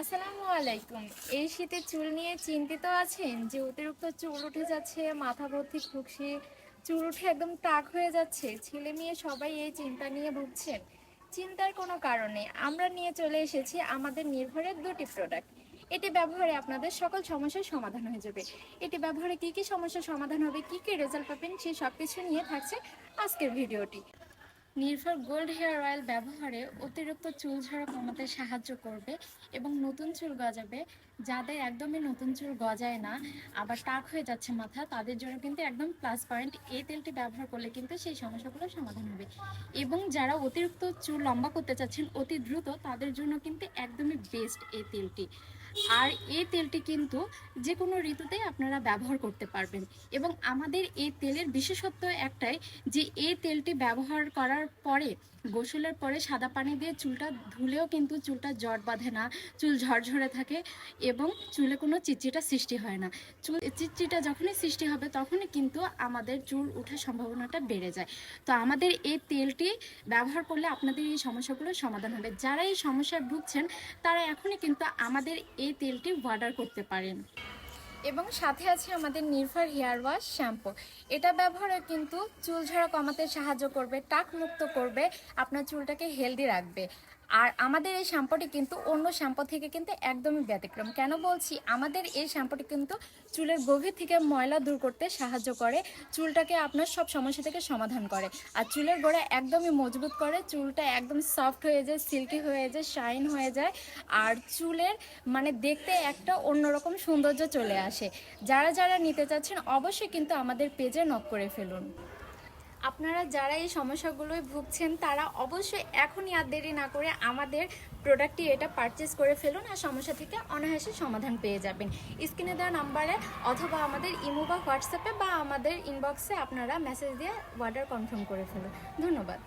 আসসালামু আলাইকুম। এই শীতে চুল নিয়ে চিন্তিত আছেন? যে অতিরিক্ত চুল উঠে যাচ্ছে, মাথা ভর্তি খুকশি চুল উঠে একদম টাক হয়ে যাচ্ছে, ছেলে মেয়ে সবাই এই চিন্তা নিয়ে ভুগছেন। চিন্তার কোনো কারণে আমরা নিয়ে চলে এসেছি আমাদের নির্ভরের দুটি প্রোডাক্ট এটি ব্যবহারে আপনাদের সকল সমস্যার সমাধান হয়ে যাবে। এটি ব্যবহারে কি কি সমস্যার সমাধান হবে, কি কি রেজাল্ট পাবেন সেই সব কিছু নিয়ে থাকছে আজকের ভিডিওটি। নির্ভর গোল্ড হেয়ার অয়েল ব্যবহারে অতিরিক্ত চুল ঝরা কমাতে সাহায্য করবে এবং নতুন চুল গজাবে। যাদের একদমই নতুন চুল গজায় না, আবার টাক হয়ে যাচ্ছে মাথা, তাদের জন্য কিন্তু একদম প্লাস পয়েন্ট এই তেলটি ব্যবহার করলে কিন্তু সেই সমস্যাগুলো সমাধান হবে। এবং যারা অতিরিক্ত চুল লম্বা করতে চাচ্ছেন অতি দ্রুত, তাদের জন্য কিন্তু একদমই বেস্ট এই তেলটি। আর এই তেলটি কিন্তু যে কোনো ঋতুতেই আপনারা ব্যবহার করতে পারবেন। এবং আমাদের এই তেলের বিশেষত্ব একটাই যে এই তেলটি ব্যবহার করার পরে গোসলের পরে সাদা পানি দিয়ে চুলটা ধুলেও কিন্তু চুলটা জট বাঁধে না, চুল ঝরঝরে থাকে এবং চুলে কোনো চিটচিটা সৃষ্টি হয় না। চুল চিটচিটা যখনই সৃষ্টি হবে তখনই কিন্তু আমাদের চুল ওঠার সম্ভাবনাটা বেড়ে যায়। তো আমাদের এই তেলটি ব্যবহার করলে আপনাদের এই সমস্যাগুলোর সমাধান হবে। যারা এই সমস্যায় ভুগছেন, তারা এখনই কিন্তু আমাদের এই তেলটি অর্ডার করতে পারেন। এবং সাথে আছে আমাদের নির্ভর হেয়ার ওয়াশ, শ্যাম্পু। এটা ব্যবহারে কিন্তু চুল ঝরা কমাতে সাহায্য করবে, টাক মুক্ত করবে, আপনার চুলটাকে হেলদি রাখবে। আর আমাদের এই শ্যাম্পুটি কিন্তু অন্য শ্যাম্পু থেকে কিন্তু একদমই ব্যতিক্রম। কেন বলছি? আমাদের এই শ্যাম্পুটি কিন্তু চুলের গভীর থেকে ময়লা দূর করতে সাহায্য করে, চুলটাকে আপনার সব সমস্যা থেকে সমাধান করে। আর চুলের গোড়া একদমই মজবুত করে, চুলটা একদম সফট হয়ে যায়, সিল্কি হয়ে যায়, শাইন হয়ে যায়, আর চুলের মানে দেখতে একটা অন্যরকম সৌন্দর্য চলে আসে। যারা যারা নিতে চাচ্ছেন অবশ্যই কিন্তু আমাদের পেজে নক করে ফেলুন। আপনারা যারা এই সমস্যাগুলোয় ভুগছেন, তারা অবশ্যই এখনই আর দেরি না করে আমাদের প্রোডাক্টটি এটা পারচেস করে ফেলুন আর সমস্যা থেকে অনায়াসে সমাধান পেয়ে যাবেন। স্ক্রিনে দেওয়া নাম্বারে অথবা আমাদের ইমো বা হোয়াটসঅ্যাপে বা আমাদের ইনবক্সে আপনারা মেসেজ দিয়ে অর্ডার কনফার্ম করে ফেলুন। ধন্যবাদ।